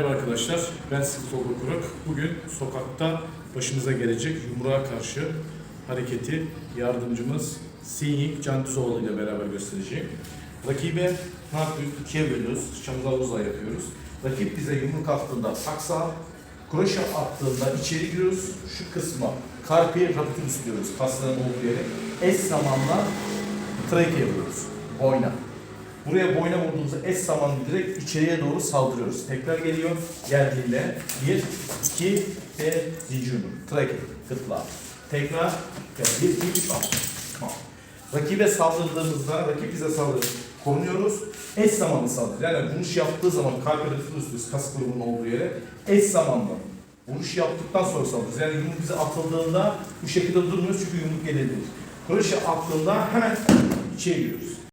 Merhaba arkadaşlar, ben Sıkı Tolga Kurak. Bugün sokakta başımıza gelecek yumruğa karşı hareketi yardımcımız Sinyik Can Düzoğlu ile beraber göstereceğim. Rakibe ne yapıyoruz? İkiye bölüyoruz, uzay yapıyoruz. Rakip bize yumruk attığında saksa, kroşe attığında içeri giriyoruz. Şu kısma karpiye rapitus diyoruz, kasların olduğu yere. Eş zamanla trake yapıyoruz, boyna. Buraya boyna vurduğumuzda eş zamanlı direkt içeriye doğru saldırıyoruz. Tekrar geliyor. Geldiğinde bir, iki ve zincir yumruk. Trake, gırtlağa. Tekrar ve bir, iki, üç, alt. Tamam. Rakibe saldırdığımızda, rakip bize saldırır. Korunuyoruz. Eş zamanlı saldırı. Yani vuruş yaptığı zaman kalp üstü kas grubunun olduğu yere eş zamanlı vuruş yaptıktan sonra saldırırız. Yani yumruk bize atıldığında bu şekilde durmuyoruz çünkü yumruk gelebilir. Kroşe attığında hemen içeri giriyoruz.